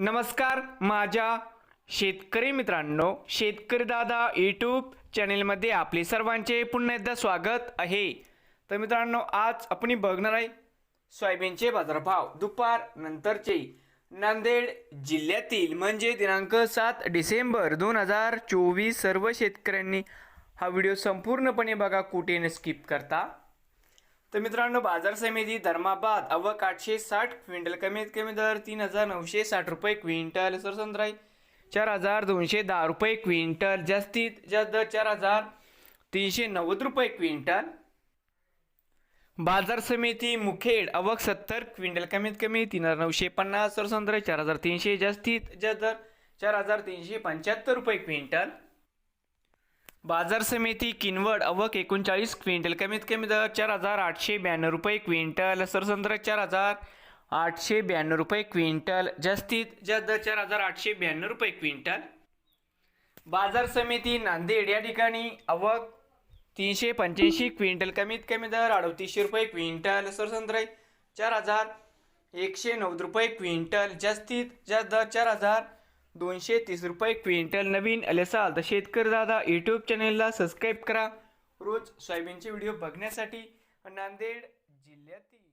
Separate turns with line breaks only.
नमस्कार माझ्या शेतकरी मित्रांनो शेतकरी दादा यूट्यूब चॅनेलमध्ये आपले सर्वांचे पुन्हा एकदा स्वागत आहे. तर मित्रांनो आज आपण बघणार आहे सोयाबीनचे बाजारभाव दुपार नंतरचे. नांदेड जिल्ह्यातील म्हणजे दिनांक सात डिसेंबर दोन हजार चोवीस सर्व शेतकऱ्यांनी हा व्हिडिओ संपूर्णपणे बघा कुठे न स्किप करता. तर मित्रांनो बाजार समिती धर्माबाद अवक आठशे साठ क्विंटल कमीत कमी दर तीन हजार नऊशे साठ रुपये क्विंटल. सर संत्राई चार हजार दोनशे दहा रुपये क्विंटल. जास्तीत जास्त दर चार हजार तीनशे नव्वद रुपये क्विंटल. बाजार समिती मुखेड अवक सत्तर क्विंटल कमीत कमी तीन हजार नऊशे पन्नास. सरसंद्राई चार हजार तीनशे. जास्तीत जास्त दर चार हजार तीनशे पंच्याहत्तर रुपये क्विंटल. बाजार समिती किनवड अवक एकोणचाळीस क्विंटल कमीत कमी दर चार हजार आठशे ब्याण्णव रुपये क्विंटल सरसंत्र चार हजार आठशे ब्याण्णव रुपये क्विंटल जास्तीत जास्त दर चार हजार आठशे ब्याण्णव रुपये क्विंटल. बाजार समिती नांदेड या ठिकाणी अवक तीनशे पंच्याऐंशी क्विंटल कमीत कमी दर अडतीसशे रुपये क्विंटल सरसंत्र चार हजार एकशे नव्वद रुपये क्विंटल जास्तीत जास्त दर चार हजार दोनशे तीस रुपये क्विंटल. नवीन आले असाल तर शेतकरी दादा यूट्यूब चॅनेलला सबस्क्राईब करा. रोज सोयाबीनचे व्हिडिओ बघण्यासाठी नांदेड जिल्ह्यातील